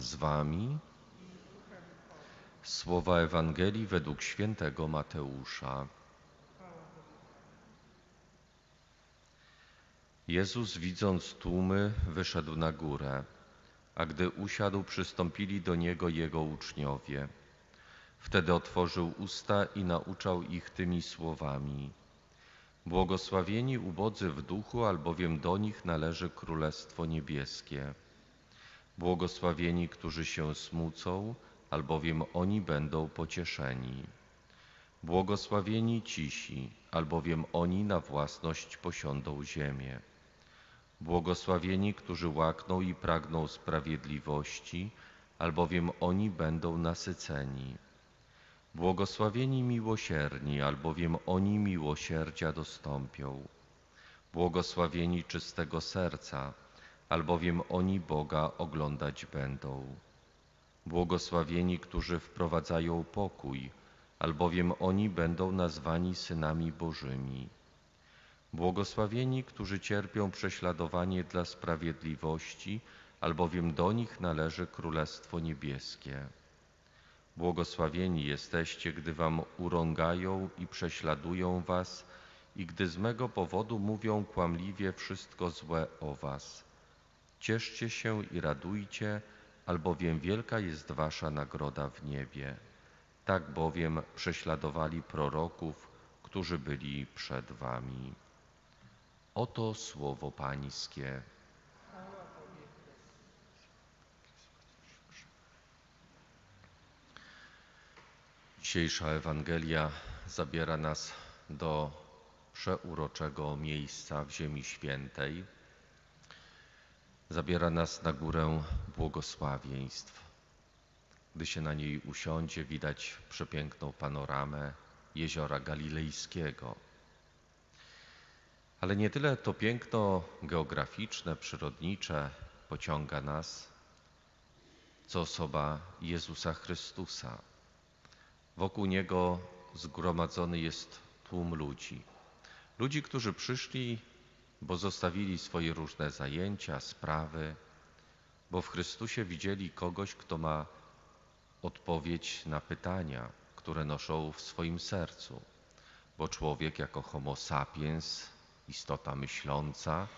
z wami. Słowa Ewangelii według świętego Mateusza. Jezus, widząc tłumy, wyszedł na górę, a gdy usiadł, przystąpili do niego jego uczniowie. Wtedy otworzył usta i nauczał ich tymi słowami. Błogosławieni ubodzy w duchu, albowiem do nich należy Królestwo Niebieskie. Błogosławieni, którzy się smucą, albowiem oni będą pocieszeni. Błogosławieni cisi, albowiem oni na własność posiądą ziemię. Błogosławieni, którzy łakną i pragną sprawiedliwości, albowiem oni będą nasyceni. Błogosławieni miłosierni, albowiem oni miłosierdzia dostąpią. Błogosławieni czystego serca, albowiem oni Boga oglądać będą. Błogosławieni, którzy wprowadzają pokój, albowiem oni będą nazwani synami Bożymi. Błogosławieni, którzy cierpią prześladowanie dla sprawiedliwości, albowiem do nich należy Królestwo Niebieskie. Błogosławieni jesteście, gdy wam urągają i prześladują was i gdy z mego powodu mówią kłamliwie wszystko złe o was. Cieszcie się i radujcie, albowiem wielka jest wasza nagroda w niebie. Tak bowiem prześladowali proroków, którzy byli przed wami. Oto słowo Pańskie. Dzisiejsza Ewangelia zabiera nas do przeuroczego miejsca w Ziemi Świętej. Zabiera nas na górę błogosławieństw. Gdy się na niej usiądzie, widać przepiękną panoramę jeziora Galilejskiego. Ale nie tyle to piękno geograficzne, przyrodnicze pociąga nas, co osoba Jezusa Chrystusa. Wokół Niego zgromadzony jest tłum ludzi. Ludzi, którzy przyszli, bo zostawili swoje różne zajęcia, sprawy, bo w Chrystusie widzieli kogoś, kto ma odpowiedź na pytania, które noszą w swoim sercu. Bo człowiek jako homo sapiens, istota myśląca,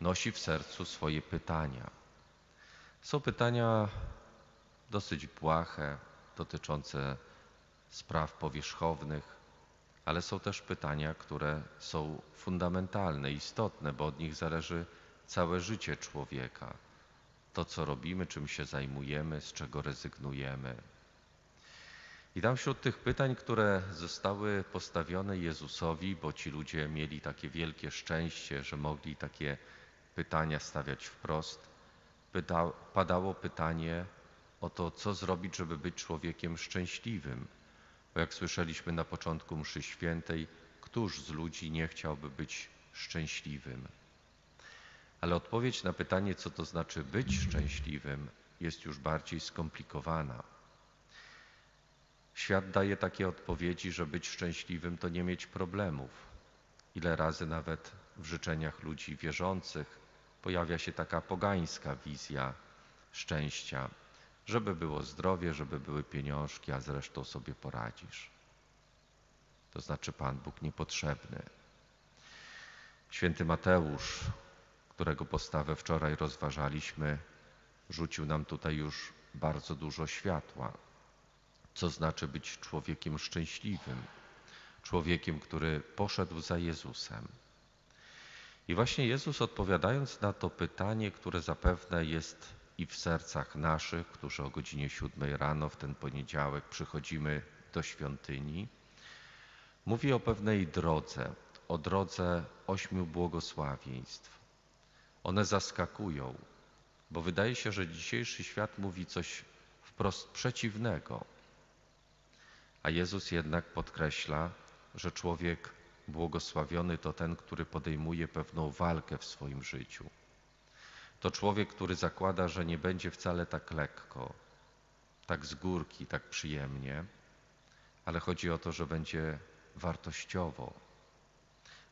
nosi w sercu swoje pytania. Są pytania dosyć błahe, dotyczące spraw powierzchownych, ale są też pytania, które są fundamentalne, istotne, bo od nich zależy całe życie człowieka. To, co robimy, czym się zajmujemy, z czego rezygnujemy. I tam wśród tych pytań, które zostały postawione Jezusowi, bo ci ludzie mieli takie wielkie szczęście, że mogli takie pytania stawiać wprost, padało pytanie o to, co zrobić, żeby być człowiekiem szczęśliwym. Bo jak słyszeliśmy na początku mszy świętej, któż z ludzi nie chciałby być szczęśliwym? Ale odpowiedź na pytanie, co to znaczy być szczęśliwym, jest już bardziej skomplikowana. Świat daje takie odpowiedzi, że być szczęśliwym to nie mieć problemów. Ile razy nawet w życzeniach ludzi wierzących pojawia się taka pogańska wizja szczęścia, żeby było zdrowie, żeby były pieniążki, a zresztą sobie poradzisz. To znaczy Pan Bóg niepotrzebny. Święty Mateusz, którego postawę wczoraj rozważaliśmy, rzucił nam tutaj już bardzo dużo światła. Co znaczy być człowiekiem szczęśliwym, człowiekiem, który poszedł za Jezusem. I właśnie Jezus, odpowiadając na to pytanie, które zapewne jest i w sercach naszych, którzy o godzinie siódmej rano w ten poniedziałek przychodzimy do świątyni, mówi o pewnej drodze, o drodze ośmiu błogosławieństw. One zaskakują, bo wydaje się, że dzisiejszy świat mówi coś wprost przeciwnego. A Jezus jednak podkreśla, że człowiek błogosławiony to ten, który podejmuje pewną walkę w swoim życiu. To człowiek, który zakłada, że nie będzie wcale tak lekko, tak z górki, tak przyjemnie, ale chodzi o to, że będzie wartościowo,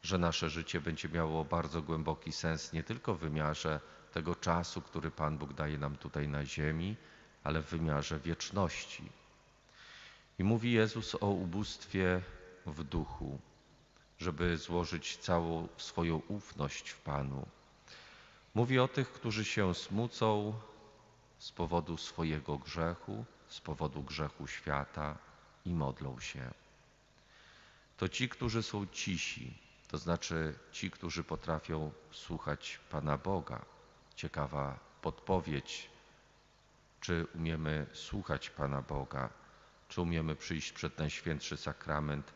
że nasze życie będzie miało bardzo głęboki sens nie tylko w wymiarze tego czasu, który Pan Bóg daje nam tutaj na ziemi, ale w wymiarze wieczności. I mówi Jezus o ubóstwie w duchu, żeby złożyć całą swoją ufność w Panu. Mówi o tych, którzy się smucą z powodu swojego grzechu, z powodu grzechu świata i modlą się. To ci, którzy są cisi, to znaczy ci, którzy potrafią słuchać Pana Boga. Ciekawa podpowiedź, czy umiemy słuchać Pana Boga, czy umiemy przyjść przed Najświętszy Sakrament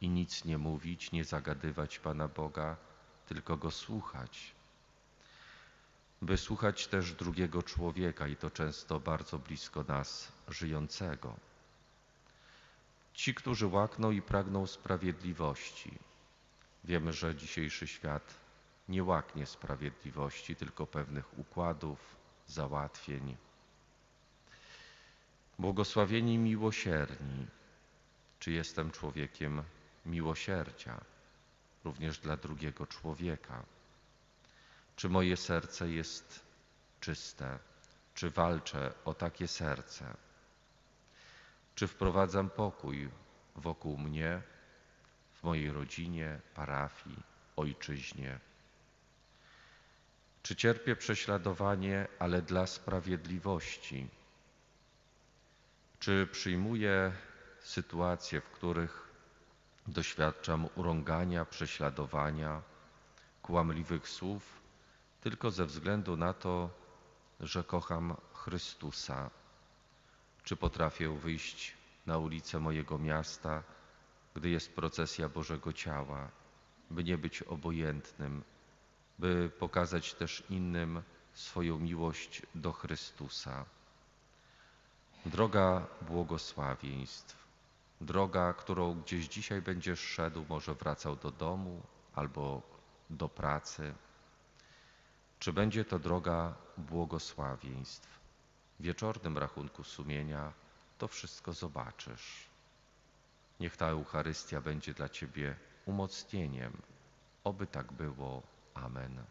i nic nie mówić, nie zagadywać Pana Boga, tylko Go słuchać. By słuchać też drugiego człowieka i to często bardzo blisko nas żyjącego. Ci, którzy łakną i pragną sprawiedliwości. Wiemy, że dzisiejszy świat nie łaknie sprawiedliwości, tylko pewnych układów, załatwień. Błogosławieni miłosierni. Czy jestem człowiekiem miłosierdzia, również dla drugiego człowieka? Czy moje serce jest czyste? Czy walczę o takie serce? Czy wprowadzam pokój wokół mnie, w mojej rodzinie, parafii, ojczyźnie? Czy cierpię prześladowanie, ale dla sprawiedliwości? Czy przyjmuję sytuacje, w których doświadczam urągania, prześladowania, kłamliwych słów, tylko ze względu na to, że kocham Chrystusa? Czy potrafię wyjść na ulicę mojego miasta, gdy jest procesja Bożego Ciała, by nie być obojętnym, by pokazać też innym swoją miłość do Chrystusa? Droga błogosławieństw, droga, którą gdzieś dzisiaj będziesz szedł, może wracał do domu albo do pracy. Czy będzie to droga błogosławieństw? W wieczornym rachunku sumienia to wszystko zobaczysz. Niech ta Eucharystia będzie dla Ciebie umocnieniem. Oby tak było. Amen.